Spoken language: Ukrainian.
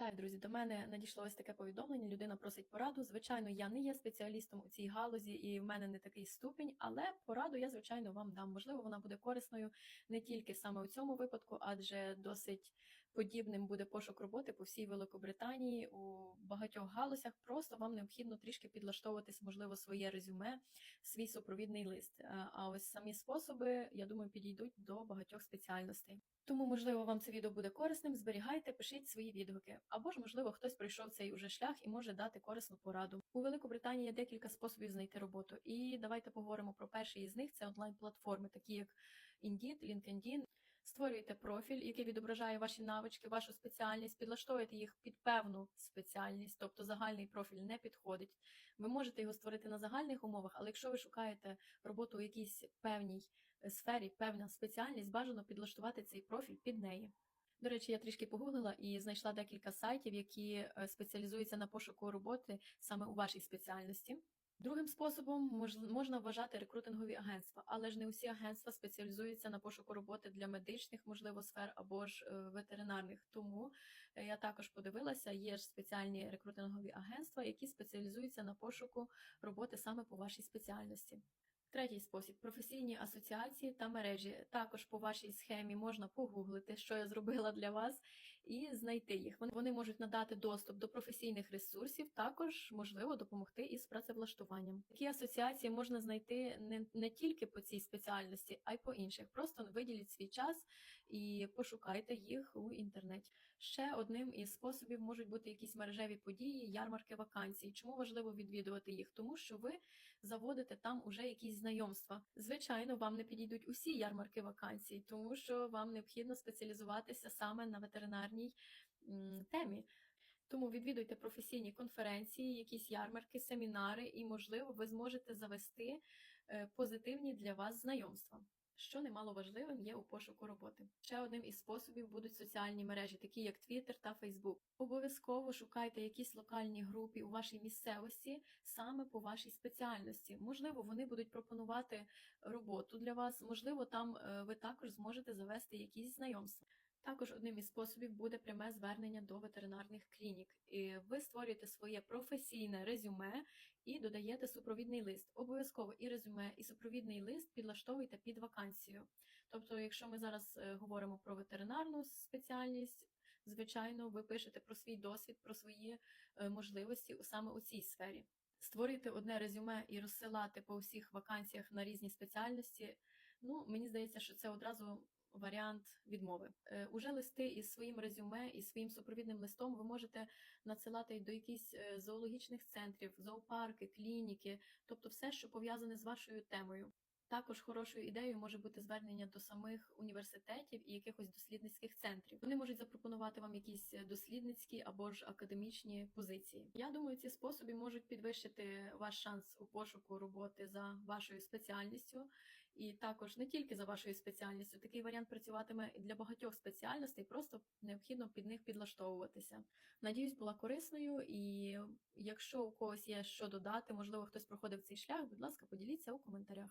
Вітаю, друзі! До мене надійшло ось таке повідомлення. Людина просить пораду. Звичайно, я не є спеціалістом у цій галузі, і в мене не такий ступінь, але пораду я, звичайно, вам дам. Можливо, вона буде корисною не тільки саме у цьому випадку, адже досить подібним буде пошук роботи по всій Великобританії у багатьох галузях. Просто вам необхідно трішки підлаштовуватись, можливо, своє резюме, свій супровідний лист. Е, А ось самі способи, я думаю, підійдуть до багатьох спеціальностей. Тому, можливо, вам це відео буде корисним. Зберігайте, пишіть свої відгуки. Або ж, можливо, хтось пройшов цей уже шлях і може дати корисну пораду. У Великобританії є декілька способів знайти роботу. І давайте поговоримо про перший із них: це онлайн-платформи, такі як Indeed, LinkedIn. Створюєте профіль, який відображає ваші навички, вашу спеціальність, підлаштовуєте їх під певну спеціальність, тобто загальний профіль не підходить. Ви можете його створити на загальних умовах, але якщо ви шукаєте роботу у якійсь певній е, сфері, певна спеціальність, бажано підлаштувати цей профіль під неї. До речі, я трішки погуглила і знайшла декілька сайтів, які е, спеціалізуються на пошуку роботи саме у вашій спеціальності. Другим способом можна вважати рекрутингові агентства, але ж не усі агентства спеціалізуються на пошуку роботи для медичних, можливо, сфер або ж е, ветеринарних. Тому е, я також подивилася, є ж спеціальні рекрутингові агентства, які спеціалізуються на пошуку роботи саме по вашій спеціальності. Третій спосіб професійні асоціації та мережі. Також по вашій схемі можна погуглити, що я зробила для вас, і знайти їх. Вони- Вони можуть надати доступ до професійних ресурсів, також можливо допомогти із працевлаштуванням. Такі асоціації можна знайти не, не тільки по цій спеціальності, а й по інших. Просто виділіть свій час і пошукайте їх у інтернеті. Ще одним із способів можуть бути якісь мережеві події, ярмарки вакансій. Чому важливо відвідувати їх? Тому що ви заводите там уже якісь знайомства. Звичайно, вам не підійдуть усі ярмарки вакансій, тому що вам необхідно спеціалізуватися саме на ветеринарній м, темі. Тому відвідуйте професійні конференції, якісь ярмарки, семінари, і, можливо, ви зможете завести е, позитивні для вас знайомства. Що немало важливим є у пошуку роботи. Ще одним із способів будуть соціальні мережі, такі як Twitter та Facebook. Обов'язково шукайте якісь локальні групи у вашій місцевості саме по вашій спеціальності. Можливо, вони будуть пропонувати роботу для вас, можливо, там е, ви також зможете завести якісь знайомства. Також одним із способів буде пряме звернення до ветеринарних клінік. І ви створюєте своє професійне резюме і додаєте супровідний лист. Обов'язково і резюме, і супровідний лист підлаштовуйте під вакансію. Тобто, якщо ми зараз е, говоримо про ветеринарну спеціальність, звичайно, ви пишете про свій досвід, про свої е, можливості саме у цій сфері. Створити одне резюме і розсилати по всіх вакансіях на різні спеціальності. Ну, мені здається, що це одразу варіант відмови. Е, Уже листи із своїм резюме і своїм супровідним листом ви можете надсилати до якихось е, зоологічних центрів, зоопарки, клініки, тобто все, що пов'язане з вашою темою. Також хорошою ідеєю може бути звернення до самих університетів і якихось дослідницьких центрів. Вони можуть запропонувати вам якісь е, дослідницькі або ж академічні позиції. Я думаю, ці способи можуть підвищити ваш шанс у пошуку роботи за вашою спеціальністю, і також не тільки за вашою спеціальністю. Такий варіант працюватиме для багатьох спеціальностей, просто необхідно під них підлаштовуватися. Надіюсь, була корисною, і якщо у когось є що додати, можливо, хтось проходив цей шлях, будь ласка, поділіться у коментарях.